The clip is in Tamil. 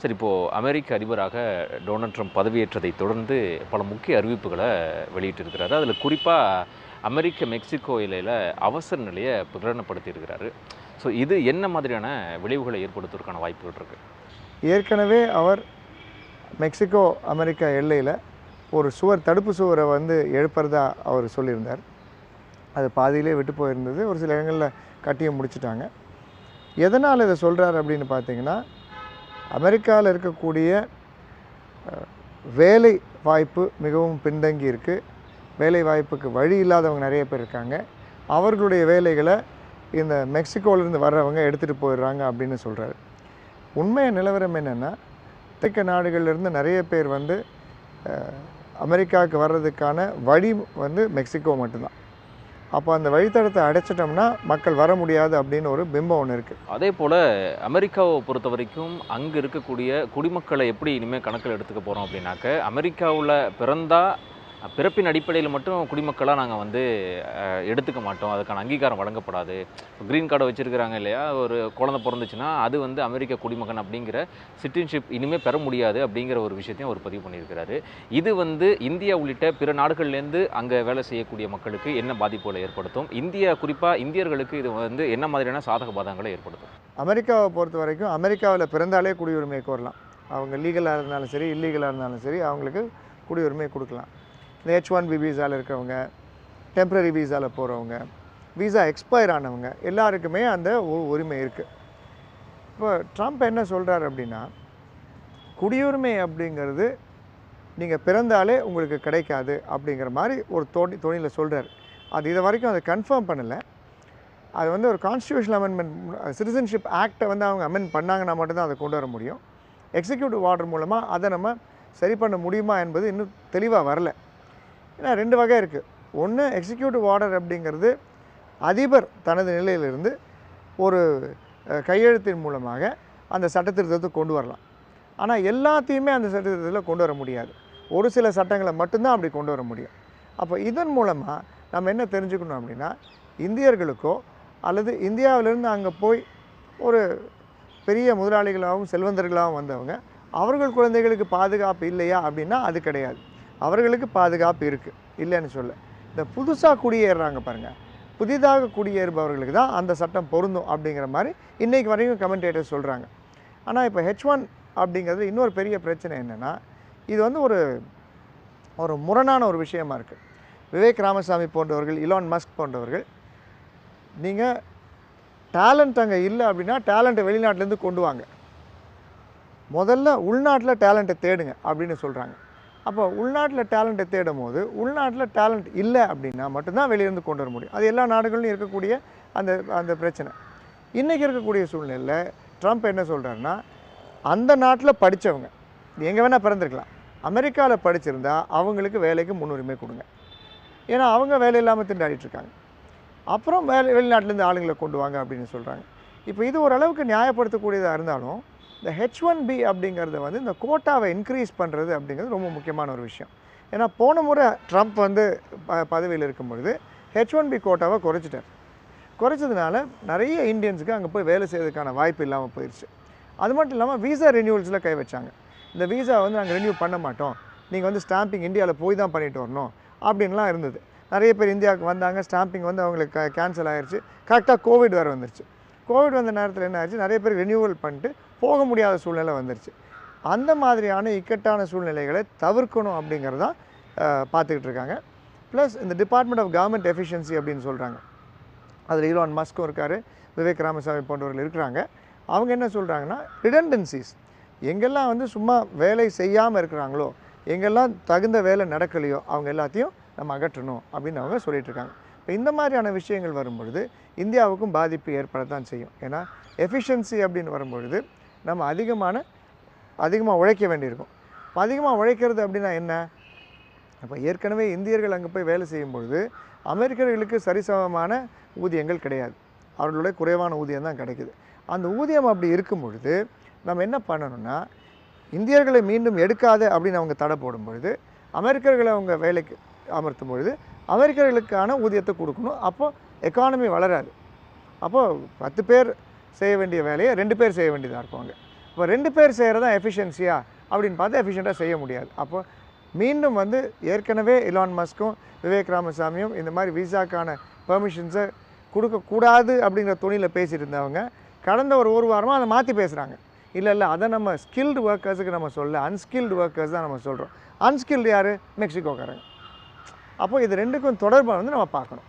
சரி இப்போது அமெரிக்க அதிபராக டொனால்ட் ட்ரம்ப் பதவியேற்றதை தொடர்ந்து பல முக்கிய அறிவிப்புகளை வெளியிட்டிருக்கிறாரு. அதில் குறிப்பாக அமெரிக்க மெக்சிகோ எல்லையில் அவசர நிலையை பிரகடனப்படுத்தியிருக்கிறாரு. ஸோ இது என்ன மாதிரியான விளைவுகளை ஏற்படுத்துவதற்கான வாய்ப்புகள் இருக்குது ஏற்கனவே அவர் மெக்சிகோ அமெரிக்கா எல்லையில் ஒரு சுவர் தடுப்பு சுவரை வந்து எழுப்புறதா அவர் சொல்லியிருந்தார். அது பாதியிலே விட்டு போயிருந்தது. ஒரு சில இடங்களில் கட்டியும் முடிச்சிட்டாங்க. எதனால் இதை சொல்கிறார் அப்படின்னு பார்த்தீங்கன்னா அமெரிக்காவில் இருக்கக்கூடிய வேலை வாய்ப்பு மிகவும் பின்தங்கி இருக்குது வேலை வாய்ப்புக்கு வழி இல்லாதவங்க நிறைய பேர் இருக்காங்க. அவர்களுடைய வேலைகளை இந்த மெக்சிகோவிலேருந்து வர்றவங்க எடுத்துகிட்டு போயிடுறாங்க அப்படின்னு சொல்கிறாரு உண்மைய நிலவரம் என்னென்னா தெற்க நாடுகள்லேருந்து நிறைய பேர் வந்து அமெரிக்காவுக்கு வர்றதுக்கான வழி வந்து மெக்சிகோ மட்டும்தான். அப்போ அந்த வழித்தடத்தை அடைச்சிட்டோம்னா மக்கள் வர முடியாது அப்படின்னு ஒரு பிம்பம் ஒன்று இருக்குது அதே போல் அமெரிக்காவை பொறுத்த வரைக்கும் அங்கே இருக்கக்கூடிய குடிமக்களை எப்படி இனிமேல் கணக்கில் எடுத்துக்க போகிறோம் அப்படின்னாக்க அமெரிக்காவில் பிறந்தா பிறப்பின் அடிப்படையில் மட்டும் குடிமக்களாக நாங்கள் வந்து எடுத்துக்க மாட்டோம். அதுக்கான அங்கீகாரம் வழங்கப்படாது. க்ரீன் கார்டை வச்சுருக்கிறாங்க இல்லையா? ஒரு குழந்தை பிறந்துச்சுன்னா அது வந்து அமெரிக்க குடிமகன் அப்படிங்கிற சிட்டிசன்ஷிப் இனிமேல் பெற முடியாது அப்படிங்கிற ஒரு விஷயத்தையும் அவர் பதிவு பண்ணியிருக்கிறாரு. இது வந்து இந்தியா உள்ளிட்ட பிற நாடுகள்லேருந்து அங்கே வேலை செய்யக்கூடிய மக்களுக்கு என்ன பாதிப்புகளை ஏற்படுத்தும்? இந்தியா குறிப்பாக இந்தியர்களுக்கு இது வந்து என்ன மாதிரியான சாதக பாதங்களை ஏற்படுத்தும்? அமெரிக்காவை பொறுத்த வரைக்கும் அமெரிக்காவில் பிறந்தாலே குடியுரிமை கோரலாம். அவங்க லீகலாக இருந்தாலும் சரி இல்லீகலாக இருந்தாலும் சரி அவங்களுக்கு குடியுரிமை கொடுக்கலாம். ஹெச் ஒன் பி விசாவில் இருக்கிறவங்க டெம்பரரி விசாவில் போகிறவங்க வீசா எக்ஸ்பயர் ஆனவங்க எல்லாருக்குமே அந்த உரிமை இருக்குது இப்போ ட்ரம்ப் என்ன சொல்கிறார் அப்படின்னா குடியுரிமை அப்படிங்கிறது நீங்கள் பிறந்தாலே உங்களுக்கு கிடைக்காது அப்படிங்கிற மாதிரி ஒரு தோணி தொழிலில் சொல்கிறார் அது இது வரைக்கும் அதை கன்ஃபார்ம் பண்ணலை. அது வந்து ஒரு கான்ஸ்டியூஷன் அமெண்ட்மெண்ட் சிட்டிசன்ஷிப் ஆக்டை வந்து அவங்க அமெண்ட் பண்ணாங்கன்னா மட்டும்தான் அதை கொண்டு வர முடியும். எக்ஸிக்யூட்டிவ் ஆர்டர் மூலமாக அதை நம்ம சரி பண்ண முடியுமா என்பது இன்னும் தெளிவாக வரல. ஏன்னா ரெண்டு வகை இருக்குது ஒன்று எக்ஸிக்யூட்டிவ் ஆர்டர் அப்படிங்கிறது அதிபர் தனது நிலையிலிருந்து ஒரு கையெழுத்தின் மூலமாக அந்த சட்டத்திருத்தத்தை கொண்டு வரலாம். ஆனால் எல்லாத்தையுமே அந்த சட்டத்திருத்தத்தில் கொண்டு வர முடியாது. ஒரு சில சட்டங்களை மட்டும்தான் அப்படி கொண்டு வர முடியும். அப்போ இதன் மூலமாக நம்ம என்ன தெரிஞ்சுக்கணும் அப்படின்னா இந்தியர்களுக்கோ அல்லது இந்தியாவிலேருந்து அங்கே போய் ஒரு பெரிய முதலாளிகளாகவும் செல்வந்தர்களாகவும் வந்தவங்க அவர்கள் குழந்தைகளுக்கு பாதுகாப்பு இல்லையா அப்படின்னா அது கிடையாது. அவர்களுக்கு பாதுகாப்பு இருக்குது இல்லைன்னு சொல்ல இந்த புதுசாக குடியேறுறாங்க பாருங்கள் புதிதாக குடியேறுபவர்களுக்கு தான் அந்த சட்டம் பொருந்தும் அப்படிங்கிற மாதிரி இன்றைக்கு வரைக்கும் கமெண்டேட்டர் சொல்கிறாங்க ஆனால் இப்போ ஹெச் ஒன் அப்படிங்கிறது இன்னொரு பெரிய பிரச்சனை என்னென்னா இது வந்து ஒரு ஒரு முரணான ஒரு விஷயமா இருக்குது விவேக் ராமசாமி போன்றவர்கள் இலான் மஸ்க் போன்றவர்கள் நீங்கள் டேலண்ட் அங்கே இல்லை அப்படின்னா டேலண்ட்டை வெளிநாட்டிலேருந்து கொண்டு வாங்க. முதல்ல உள்நாட்டில் டேலண்ட்டை தேடுங்க அப்படின்னு சொல்கிறாங்க அப்போ உள்நாட்டில் டேலண்ட்டை தேடும் போது உள்நாட்டில் டேலண்ட் இல்லை அப்படின்னா மட்டும்தான் வெளியிருந்து கொண்டு வர முடியும். அது எல்லா நாடுகளிலும் இருக்கக்கூடிய அந்த அந்த பிரச்சனை. இன்றைக்கி இருக்கக்கூடிய சூழ்நிலையில் ட்ரம்ப் என்ன சொல்கிறாருன்னா அந்த நாட்டில் படித்தவங்க எங்கே வேணால் பிறந்திருக்கலாம். அமெரிக்காவில் படிச்சிருந்தா அவங்களுக்கு வேலைக்கு முன்னுரிமை கொடுங்க. ஏன்னா அவங்க வேலை இல்லாமல் திண்டாடிட்டு இருக்காங்க. அப்புறம் வேலை வெளிநாட்டிலேருந்து ஆளுங்களை கொண்டு வாங்க அப்படின்னு சொல்கிறாங்க இப்போ இது ஓரளவுக்கு நியாயப்படுத்தக்கூடியதாக இருந்தாலும் இந்த ஹெச் ஒன் பி அப்படிங்கிறத வந்து இந்த கோட்டாவை இன்க்ரீஸ் பண்ணுறது அப்படிங்கிறது ரொம்ப முக்கியமான ஒரு விஷயம். ஏன்னா போன முறை ட்ரம்ப் வந்து ப பதவியில் இருக்கும் பொழுது ஹெச் ஒன் பி கோட்டாவை குறைச்சிட்டார். குறைச்சதுனால நிறைய இந்தியன்ஸுக்கு அங்கே போய் வேலை செய்யறதுக்கான வாய்ப்பு இல்லாமல் போயிடுச்சு அது மட்டும் இல்லாமல் வீசா ரினியூவல்ஸில் கை வச்சாங்க. இந்த வீசா வந்து நாங்கள் ரினியூ பண்ண மாட்டோம். நீங்கள் வந்து ஸ்டாம்பிங் இந்தியாவில் போய் தான் பண்ணிட்டு வரணும் அப்படின்லாம் இருந்தது. நிறைய பேர் இந்தியாவுக்கு வந்தாங்க. ஸ்டாம்பிங் வந்து அவங்களுக்கு கேன்சல் ஆகிருச்சு கரெக்டாக கோவிட் வேறு வந்துருச்சு. கோவிட் வந்த நேரத்தில் என்ன ஆச்சு நிறைய பேர் ரினியூவல் பண்ணிட்டு போக முடியாத சூழ்நிலை வந்துருச்சு. அந்த மாதிரியான இக்கட்டான சூழ்நிலைகளை தவிர்க்கணும் அப்படிங்கிறது தான் பார்த்துக்கிட்டு இருக்காங்க. ப்ளஸ் இந்த டிபார்ட்மெண்ட் ஆஃப் கவர்மெண்ட் எஃபிஷியன்சி அப்படின்னு சொல்கிறாங்க அதில் ஈலான் மஸ்கும் இருக்கார் விவேக் ராமசாமி போன்றவர்கள் இருக்கிறாங்க. அவங்க என்ன சொல்கிறாங்கன்னா ரிடண்டன்சிஸ் எங்கெல்லாம் வந்து சும்மா வேலை செய்யாமல் இருக்கிறாங்களோ எங்கெல்லாம் தகுந்த வேலை நடக்கலையோ அவங்க எல்லாத்தையும் நம்ம அகற்றணும் அப்படின்னு அவங்க சொல்லிகிட்ருக்காங்க இப்போ இந்த மாதிரியான விஷயங்கள் வரும்பொழுது இந்தியாவுக்கும் பாதிப்பு ஏற்படத்தான் செய்யும். ஏன்னா எஃபிஷியன்சி அப்படின்னு வரும்பொழுது நம்ம அதிகமான அதிகமாக உழைக்க வேண்டியிருக்கும். இப்போ அதிகமாக உழைக்கிறது அப்படின்னா என்ன? அப்போ ஏற்கனவே இந்தியர்கள் அங்கே போய் வேலை செய்யும் பொழுது அமெரிக்கர்களுக்கு சரிசமமான ஊதியங்கள் கிடையாது. அவர்களுடைய குறைவான ஊதியம் தான் கிடைக்குது. அந்த ஊதியம் அப்படி இருக்கும் பொழுது நம்ம என்ன பண்ணணும்னா இந்தியர்களை மீண்டும் எடுக்காத அப்படின்னு அவங்க தடை போடும் பொழுது அமெரிக்கர்களை அவங்க வேலைக்கு அமர்த்தும் பொழுது அமெரிக்கர்களுக்கான ஊதியத்தை கொடுக்கணும். அப்போ எக்கானமி வளராது. அப்போது பத்து பேர் செய்ய வேண்டிய வேலையை ரெண்டு பேர் செய்ய வேண்டியதாக இருப்பாங்க இப்போ ரெண்டு பேர் செய்கிறதா எஃபிஷியன்சியா அப்படின்னு பார்த்தா எஃபிஷியண்ட்டாக செய்ய முடியாது. அப்போ மீண்டும் வந்து ஏற்கனவே இலான் மஸ்க்கும் விவேக் ராமசாமியும் இந்த மாதிரி விசாக்கான பெர்மிஷன்ஸை கொடுக்கக்கூடாது அப்படிங்கிற துணியில் பேசிகிட்டு இருந்தவங்க கடந்த ஒரு ஒரு வாரமாக அதை மாற்றி பேசுகிறாங்க இல்லை இல்லை அதை நம்ம ஸ்கில்டு ஒர்க்கர்ஸுக்கு நம்ம சொல்ல அன்ஸ்கில்டு ஒர்க்கர்ஸ் தான் நம்ம சொல்கிறோம் அன்ஸ்கில்டு யார்? மெக்சிகோக்காரங்க அப்போ இது ரெண்டுக்கும் தொடர்பை வந்து நம்ம பார்க்கணும்.